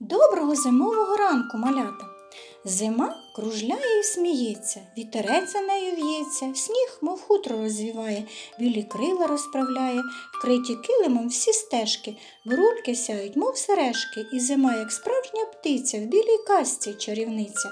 Доброго зимового ранку, малята. Зима кружляє і сміється, вітерець нею в'ється, сніг, мов хутро розвіває, білі крила розправляє, вкриті килимом всі стежки, бурульки сяють, мов сережки, і зима, як справжня птиця, в білій касці чарівниця.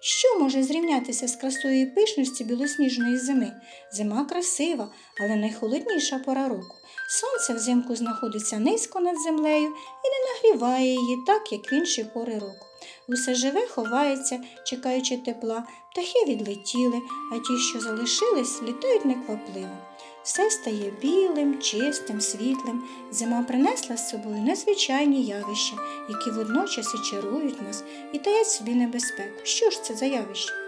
Що може зрівнятися з красою і пишності білосніжної зими? Зима красива, але найхолодніша пора року. Сонце взимку знаходиться низько над землею і не нагріває її так, як в інші пори року. Усе живе ховається, чекаючи тепла, птахи відлетіли, а ті, що залишились, літають неквапливо. Все стає білим, чистим, світлим. Зима принесла з собою незвичайні явища, які водночас і чарують нас і таять собі небезпеку. Що ж це за явище?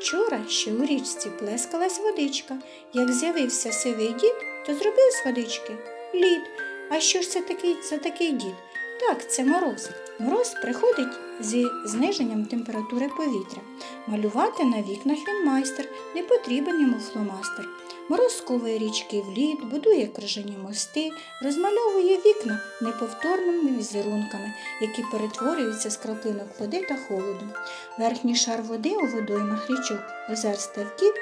Вчора ще у річці плескалась водичка. Як з'явився сивий дід, то зробив з водички лід. А що ж це такий, за такий дід? Так, це мороз. Мороз приходить зі зниженням температури повітря. Малювати на вікнах він майстер, не потрібен йому фломастер. Мороз сковує річки в лід, будує крижані мости, розмальовує вікна неповторними візерунками, які перетворюються з краплинок води та холоду. Верхній шар води у водоймах річок, озер ставків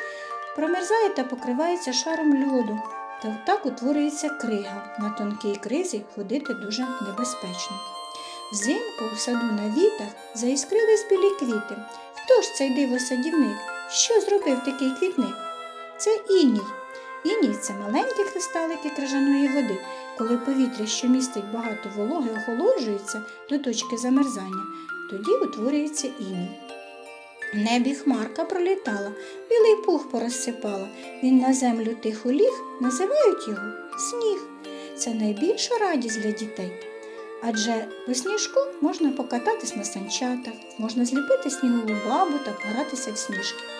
промерзає та покривається шаром льоду. Та так утворюється крига. На тонкій кризі ходити дуже небезпечно. Взимку у саду на вітах заіскрились білі квіти. Хто ж цей дивосадівник? Що зробив такий квітник? Це іній. Іній це маленькі кристалики крижаної води. Коли повітря, що містить багато вологи, охолоджується до точки замерзання, тоді утворюється іній. Небі хмарка пролітала, білий пух порозсипала. Він на землю тихо ліг, називають його сніг. Це найбільша радість для дітей. Адже по сніжку можна покататись на санчатах, можна зліпити снігову бабу та погратися в сніжки.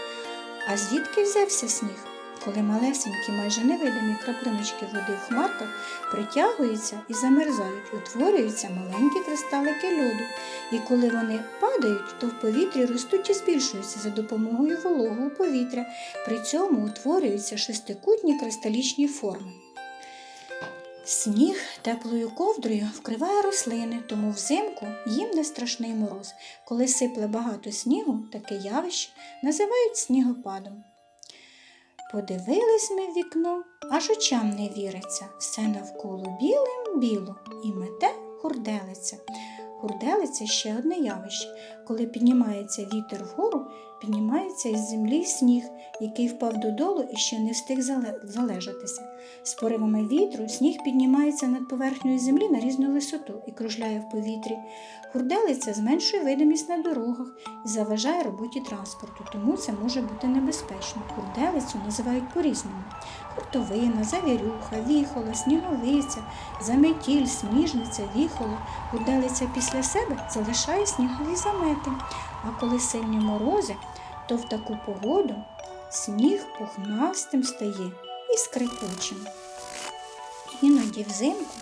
А звідки взявся сніг? Коли малесенькі, майже невидимі краплиночки води в хмарках притягуються і замерзають, утворюються маленькі кристалики льоду. І коли вони падають, то в повітрі ростуть і збільшуються за допомогою вологого повітря. При цьому утворюються шестикутні кристалічні форми. Сніг теплою ковдрою вкриває рослини, тому взимку їм не страшний мороз. Коли сипле багато снігу, таке явище називають снігопадом. Подивились ми в вікно, аж очам не віриться. Все навколо білим біло і мете хурделиця. Хурделиця ще одне явище. Коли піднімається вітер вгору, піднімається із землі сніг, який впав додолу і ще не встиг залежатися. З поривами вітру сніг піднімається над поверхнею землі на різну висоту і кружляє в повітрі. Хурделиця зменшує видимість на дорогах і заважає роботі транспорту, тому це може бути небезпечно. Хурделицю називають по-різному: хуртовина, завірюха, віхола, сніговиця, заметіль, сніжниця, віхола. Хурделиця після себе залишає снігові замети. А коли сильні морози, то в таку погоду сніг пухнастим стає і скрипучим. Іноді взимку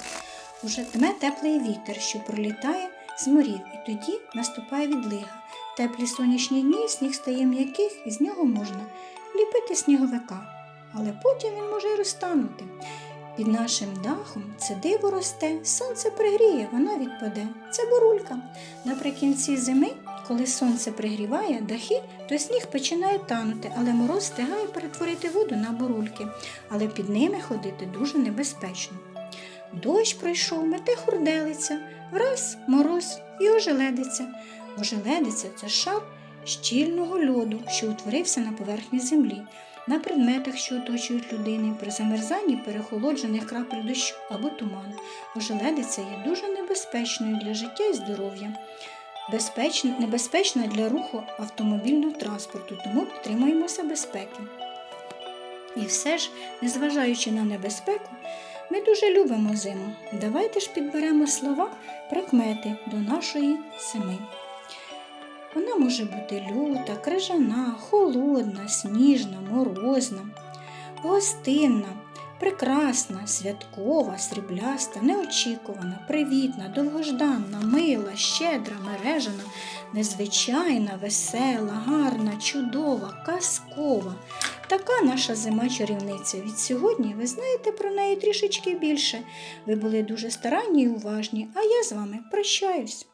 уже дме теплий вітер, що пролітає з морів, і тоді наступає відлига. Теплі сонячні дні сніг стає м'яких, і з нього можна ліпити сніговика, але потім він може й розтанути. Під нашим дахом це диво росте, сонце пригріє, вона відпаде. Це бурулька. Наприкінці зими, коли сонце пригріває дахи, то сніг починає танути, але мороз встигає перетворити воду на бурульки, але під ними ходити дуже небезпечно. Дощ пройшов, мете хурделиця, враз мороз і ожеледиця. Ожеледиця це шар щільного льоду, що утворився на поверхні землі, на предметах, що оточують людини, при замерзанні перехолоджених крапель дощу або туману. Ожеледиця є дуже небезпечною для життя і здоров'я. Безпечна, небезпечна для руху автомобільного транспорту, тому підтримуємося безпеки. І все ж, незважаючи на небезпеку, ми дуже любимо зиму. Давайте ж підберемо слова, прикмети до нашої зими. Вона може бути люта, крижана, холодна, сніжна, морозна, гостинна, прекрасна, святкова, срібляста, неочікувана, привітна, довгожданна, мила, щедра, мережана, незвичайна, весела, гарна, чудова, казкова. Така наша зима чарівниця. Від сьогодні ви знаєте про неї трішечки більше. Ви були дуже старанні і уважні, а я з вами прощаюсь.